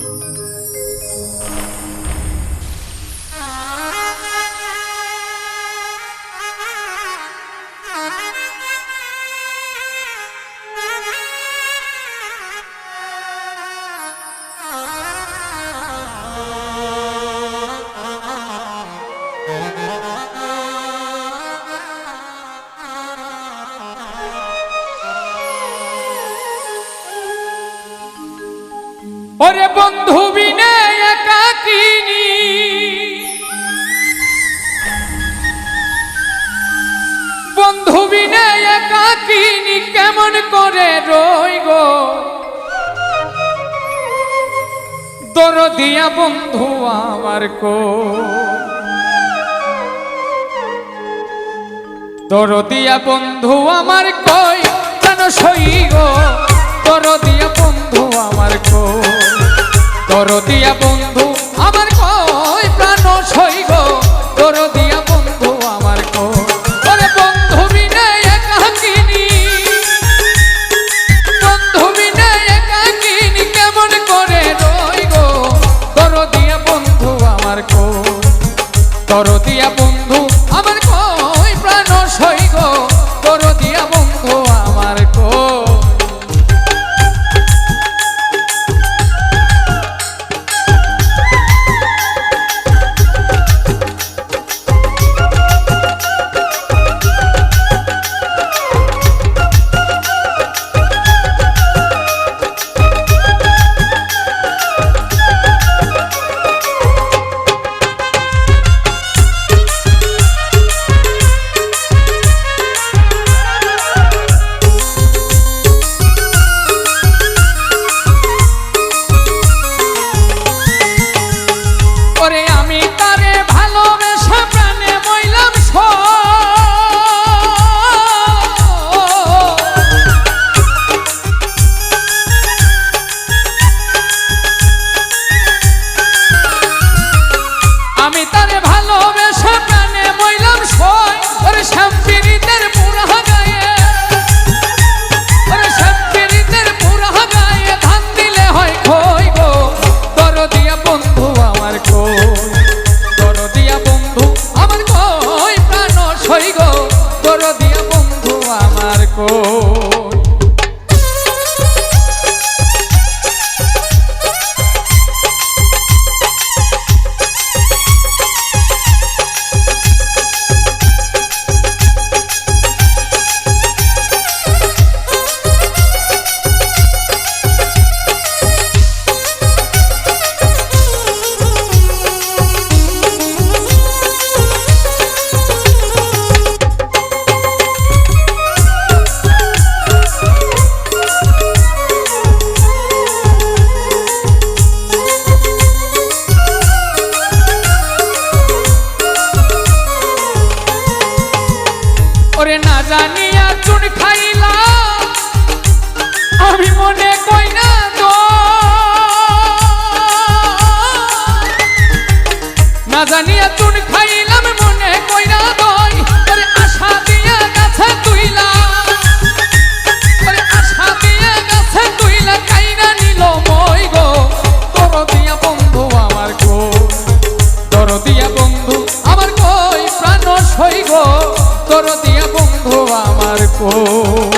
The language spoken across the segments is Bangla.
Música ওরে বন্ধু বিনে একাকিনী। বন্ধু বিনে একাকিনী কেমন করে রই গো? দরদিয়া বন্ধু আমার কো। দরদিয়া বন্ধু আমার কই কেন সই গো? দরদিয়া বন্ধু আমার কই দরদিয়া বন্ধু আমার কই প্রাণ সই গো। দরদিয়া বন্ধু আমার কই ওরে বন্ধু বিনে একাকিনী বন্ধু বিনে একাকিনী কেমন করে রই গো দরদিয়া বন্ধু আমার কই দরদিয়া বন্ধু না জানিয়া চুন খাইলা। আমি মনে কই না তো না জানিয়া চুন খাইলাম মনে কই না তোর আশা তুইলা। কাইনা নিল মই গো। তোর দিয়া বন্ধু আমার ও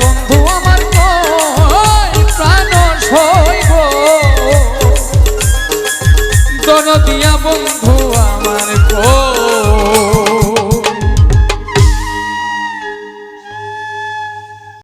দিয়া বন্ধু আমার।